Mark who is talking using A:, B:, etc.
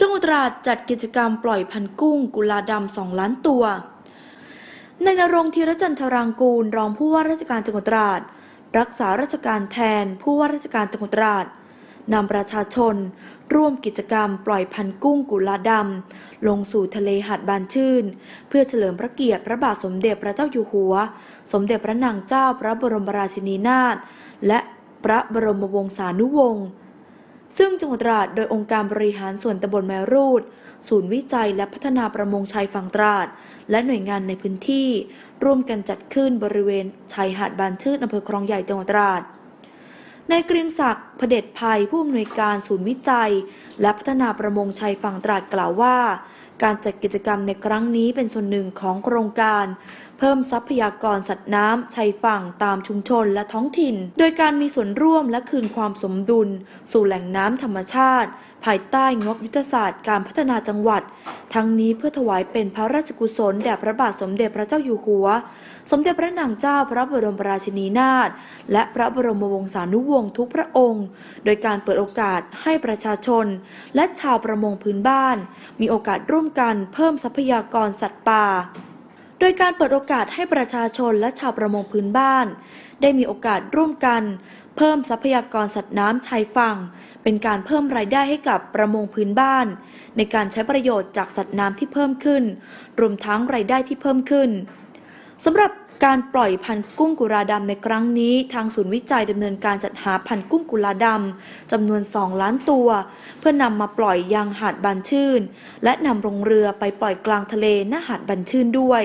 A: จังหวัดตราดจัดกิจกรรมปล่อยพันกุ้ง กุลาดำสองล้านตัว ในนรงค์ธีรจันทรางกูลรองผู้ว่าราชการจังหวัดตราด รักษาราชการแทนผู้ว่าราชการจังหวัดตราดนำประชาชน ร่วมกิจกรรมปล่อยพันกุ้งกุลาดำลงสู่ทะเลหาดบานชื่น เพื่อเฉลิมพระเกียรติพระบาทสมเด็จพระเจ้าอยู่หัว สมเด็จพระนางเจ้าพระบรมราชินีนาถและพระบรมวงศานุวงศ์ ซึ่งจังหวัดตราดโดยองค์การบริหารส่วนตำบลแมรูด ศูนย์วิจัยและพัฒนาประมงชายฝั่งตราด และหน่วยงานในพื้นที่ ร่วมกันจัดขึ้นบริเวณชายหาดบานชื่นอำเภอคลองใหญ่จังหวัดตราดในายเกรียงศักดิ์เผด็จภัยผู้อำนวยการศูนย์วิจัย และพัฒนาประมงชายฝั่งตราดกล่าวว่า การจัดกิจกรรมในครั้งนี้เป็นส่วนหนึ่งของโครงการเพิ่มทรัพยากรสัตว์น้ำชายฝั่งตามชุมชนและท้องถิ่น โดยการมีส่วนร่วมและคืนความสมดุล สู่แหล่งน้ำธรรมชาติ ภายใต้งบยุทธศาสตร์การพัฒนาจังหวัด ทั้งนี้เพื่อถวายเป็นพระราชกุศลแด่พระบาทสมเด็จพระเจ้าอยู่หัว สมเด็จพระนางเจ้าพระบรมราชินีนาถและพระบรมวงศานุวงศ์ทุกพระองค์ โดยการเปิดโอกาสให้ประชาชน และชาวประมงพื้นบ้าน มีโอกาสร่วมกันเพิ่มทรัพยากรสัตว์ป่า โดยการเปิดโอกาสให้ประชาชนและชาวประมงพื้นบ้าน ได้มีโอกาสร่วมกัน เพิ่มทรัพยากรสัตว์น้ำชายฝั่ง เป็นการเพิ่มรายได้ให้กับประมงพื้นบ้าน ในการใช้ประโยชน์จากสัตว์น้ำที่เพิ่มขึ้น รวมทั้งรายได้ที่เพิ่มขึ้นสำหรับการปล่อยพันธุ์กุ้งกุลาดำในครั้งนี้ ทางศูนย์วิจัยดำเนินการจัดหาพันธุ์กุ้งกุลาดำจำนวน 2 ล้านตัว เพื่อนำมาปล่อยยังหาดบานชื่น และนำลงเรือไปปล่อยกลางทะเลหน้าหาดบานชื่นด้วย